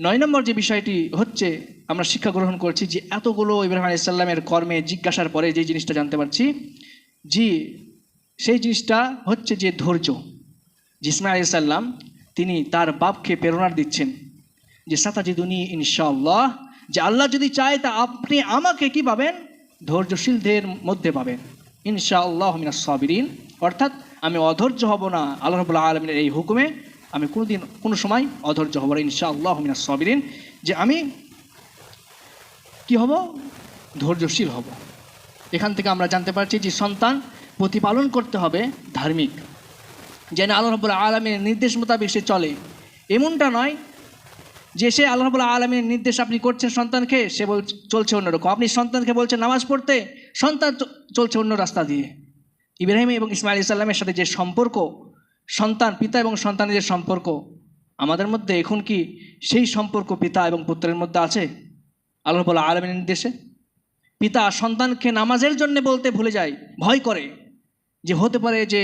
নয় নম্বর যে বিষয়টি হচ্ছে, আমরা শিক্ষা গ্রহণ করছি যে এতগুলো ইব্রাহিম আলাইসাল্লামের কর্মে জিজ্ঞাসার পরে যে জিনিসটা জানতে পারছি, জি, সেই জিনিসটা হচ্ছে যে ধৈর্য। ইসমাইল আলাইসাল্লাম তিনি তার বাপকে প্রেরণা দিচ্ছেন যে, সাতাজিদুনি ইনশাআল্লাহ যে আল্লাহ যদি চায় তা আপনি আমাকে কি পাবেন? ধৈর্যশীলদের মধ্যে পাবেন। ইনশাআল্লাহ সাবিরিন। অর্থাৎ আমি অধৈর্য হব না আল্লাহ রবুল্লাহ আলমিনের এই হুকুমে। আমি কোনোদিন, কোনো সময় অধৈর্য হব না, ইনশাআল্লাহ মিনাস সাবিরিন, যে আমি কি হব? ধৈর্যশীল হব। এখান থেকে আমরা জানতে পারছি যে সন্তান প্রতিপালন করতে হবে ধার্মিক। যেন আল্লাহ রবুল্লাহ আলমের নির্দেশ মোতাবেক সে চলে। এমনটা নয় যে সে আল্লাহ রবুল্লাহ আলমের নির্দেশ আপনি করছেন সন্তানকে, সে বল, চলছে অন্যরকম। আপনি সন্তানকে বলছেন নামাজ পড়তে, সন্তান চলছে অন্য রাস্তা দিয়ে। ইব্রাহিম এবং ইসমাইল ইসলামের সাথে যে সম্পর্ক সন্তান, পিতা এবং সন্তানের যে সম্পর্ক আমাদের মধ্যে এখন কি সেই সম্পর্ক পিতা এবং পুত্রের মধ্যে আছে? আল্লাহ রবুল্লাহ আলমের নির্দেশে। পিতা সন্তানকে নামাজের জন্য বলতে ভুলে যায়, ভয় করে যে হতে পারে যে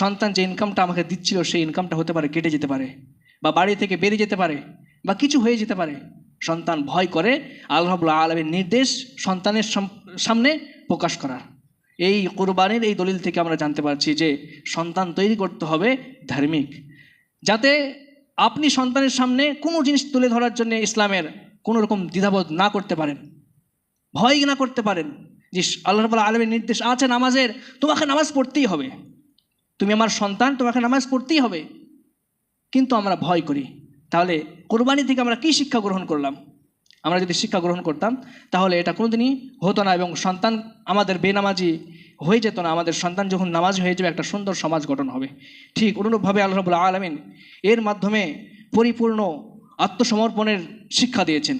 সন্তান যে ইনকামটা আমাকে দিচ্ছিল, সেই ইনকামটা হতে পারে কেটে যেতে পারে বা বাড়ি থেকে বেরিয়ে যেতে পারে বা কিছু হয়ে যেতে পারে। সন্তান ভয় করে আল্লাহাবুল্লাহ আলমের নির্দেশ সন্তানের সামনে প্রকাশ করার। এই কোরবানির এই দলিল থেকে আমরা জানতে পারছি যে সন্তান তৈরি করতে হবে ধার্মিক। যাতে আপনি সন্তানের সামনে কোনো জিনিস তুলে ধরার জন্য ইসলামের কোনো রকম দ্বিধাবোধ না করতে পারেন ভয় না করতে পারেন, যে আল্লাহ রবুল্লাহ আলমের নির্দেশ আছে নামাজের, তোমাকে নামাজ পড়তেই হবে। তুমি আমার সন্তান, তোমাকে নামাজ পড়তেই হবে। কিন্তু আমরা ভয় করি। তাহলে কোরবানি থেকে আমরা কি শিক্ষা গ্রহণ করলাম? আমরা যদি শিক্ষা গ্রহণ করতাম, তাহলে এটা কোনোদিনই হতো না এবং সন্তান আমাদের বেনামাজি হয়ে যেত না। আমাদের সন্তান যখন নামাজ হয়ে যাবে, একটা সুন্দর সমাজ গঠন হবে। ঠিক অনুরূপভাবে আল্লাহ রবুল্লা আলমিন এর মাধ্যমে পরিপূর্ণ আত্মসমর্পণের শিক্ষা দিয়েছেন।